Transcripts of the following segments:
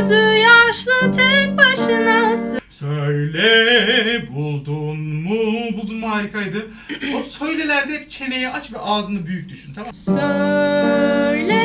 gözü yaşlı tek başına Söyle buldun mu? Buldun mu harikaydı. O söylelerde hep çeneyi aç ve ağzını büyük düşün tamam mı? Söyle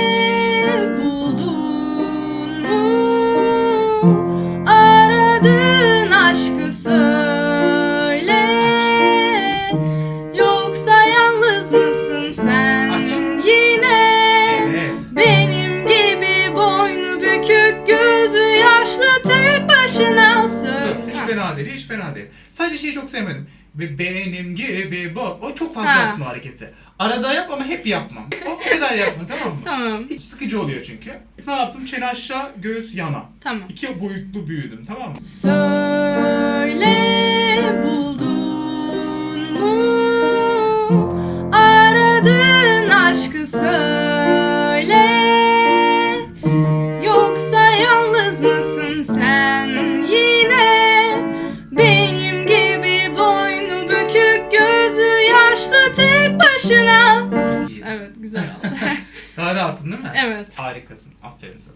başına Dur, söyle hiç fena değil, hiç fena değil. Sadece şeyi çok sevmedim. Ve benim gibi bu. O çok fazla Ha. yaptın o hareketi. Arada yap ama hep yapma. O, o kadar yapma tamam mı? Tamam Hiç sıkıcı oluyor çünkü. Ne yaptım? Çene aşağı, göğüs yana. tamam İki boyutlu büyüdüm tamam mı? Söyle başına. Evet güzel oldu Daha rahatın değil mi? Evet Harikasın. Aferin sana.